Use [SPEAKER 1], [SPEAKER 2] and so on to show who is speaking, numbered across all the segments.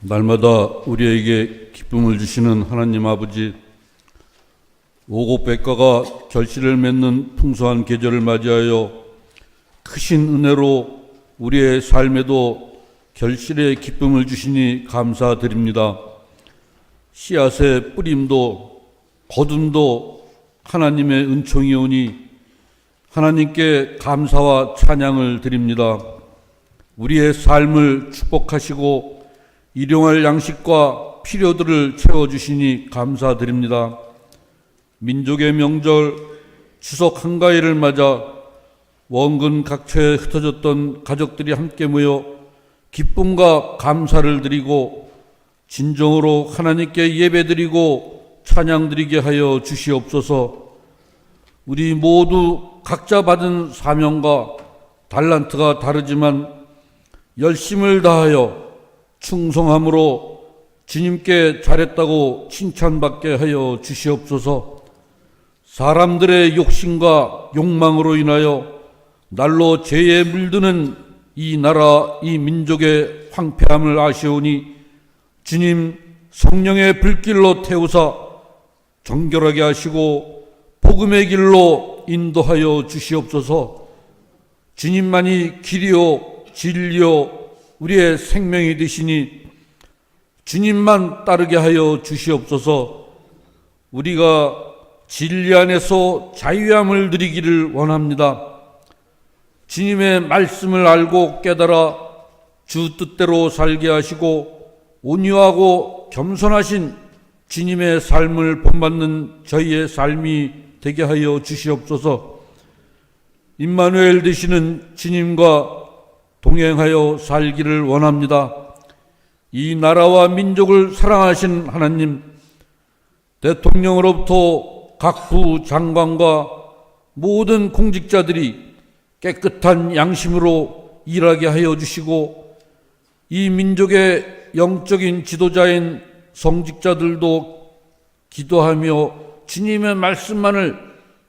[SPEAKER 1] 날마다 우리에게 기쁨을 주시는 하나님 아버지, 오곡백과가 결실을 맺는 풍성한 계절을 맞이하여 크신 은혜로 우리의 삶에도 결실의 기쁨을 주시니 감사드립니다. 씨앗의 뿌림도 거둠도 하나님의 은총이 오니 하나님께 감사와 찬양을 드립니다. 우리의 삶을 축복하시고 일용할 양식과 필요들을 채워주시니 감사드립니다. 민족의 명절 추석 한가위를 맞아 원근 각처에 흩어졌던 가족들이 함께 모여 기쁨과 감사를 드리고 진정으로 하나님께 예배드리고 찬양드리게 하여 주시옵소서. 우리 모두 각자 받은 사명과 달란트가 다르지만 열심을 다하여 충성함으로 주님께 잘했다고 칭찬받게 하여 주시옵소서. 사람들의 욕심과 욕망으로 인하여 날로 죄에 물드는 이 나라, 이 민족의 황폐함을 아시오니 주님 성령의 불길로 태우사 정결하게 하시고 복음의 길로 인도하여 주시옵소서. 주님만이 길이요 진리요 우리의 생명이 되시니 주님만 따르게 하여 주시옵소서. 우리가 진리 안에서 자유함을 누리기를 원합니다. 주님의 말씀을 알고 깨달아 주 뜻대로 살게 하시고 온유하고 겸손하신 주님의 삶을 본받는 저희의 삶이 되게 하여 주시옵소서. 임마누엘 되시는 주님과 동행하여 살기를 원합니다. 이 나라와 민족을 사랑하신 하나님, 대통령으로부터 각 부 장관과 모든 공직자들이 깨끗한 양심으로 일하게 하여 주시고 이 민족의 영적인 지도자인 성직자들도 기도하며 주님의 말씀만을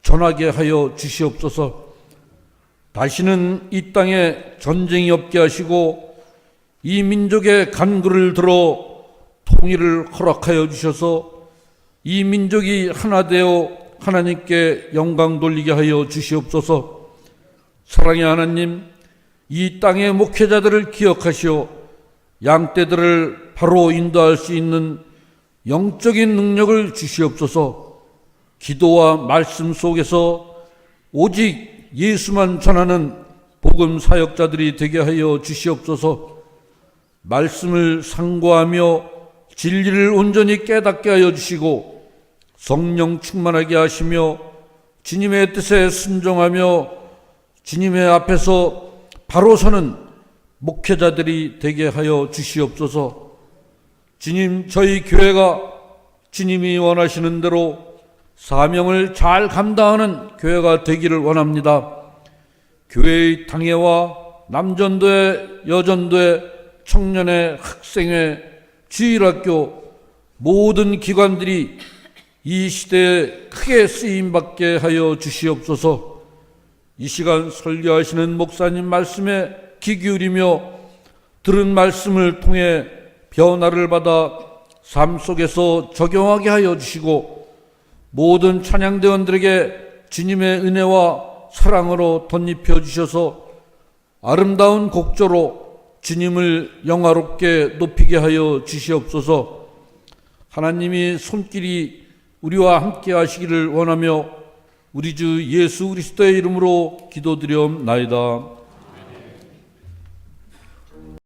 [SPEAKER 1] 전하게 하여 주시옵소서. 다시는 이 땅에 전쟁이 없게 하시고 이 민족의 간구를 들어 통일을 허락하여 주셔서 이 민족이 하나 되어 하나님께 영광 돌리게 하여 주시옵소서. 사랑의 하나님, 이 땅의 목회자들을 기억하시어 양떼들을 바로 인도할 수 있는 영적인 능력을 주시옵소서. 기도와 말씀 속에서 오직 예수만 전하는 복음 사역자들이 되게 하여 주시옵소서. 말씀을 상고하며 진리를 온전히 깨닫게 하여 주시고 성령 충만하게 하시며 주님의 뜻에 순종하며 주님의 앞에서 바로 서는 목회자들이 되게 하여 주시옵소서. 주님, 저희 교회가 주님이 원하시는 대로 사명을 잘 감당하는 교회가 되기를 원합니다. 교회의 당회와 남전도회, 여전도회, 청년회, 학생회, 주일학교 모든 기관들이 이 시대에 크게 쓰임받게 하여 주시옵소서 이 시간 설교하시는 목사님 말씀에 귀 기울이며 들은 말씀을 통해 변화를 받아 삶 속에서 적용하게 하여 주시고 모든 찬양대원들에게 주님의 은혜와 사랑으로 덧입혀 주셔서 아름다운 곡조로 주님을 영화롭게 높이게 하여 주시옵소서 하나님이 손길이 우리와 함께 하시기를 원하며 우리 주 예수 그리스도의 이름으로 기도드려옵나이다.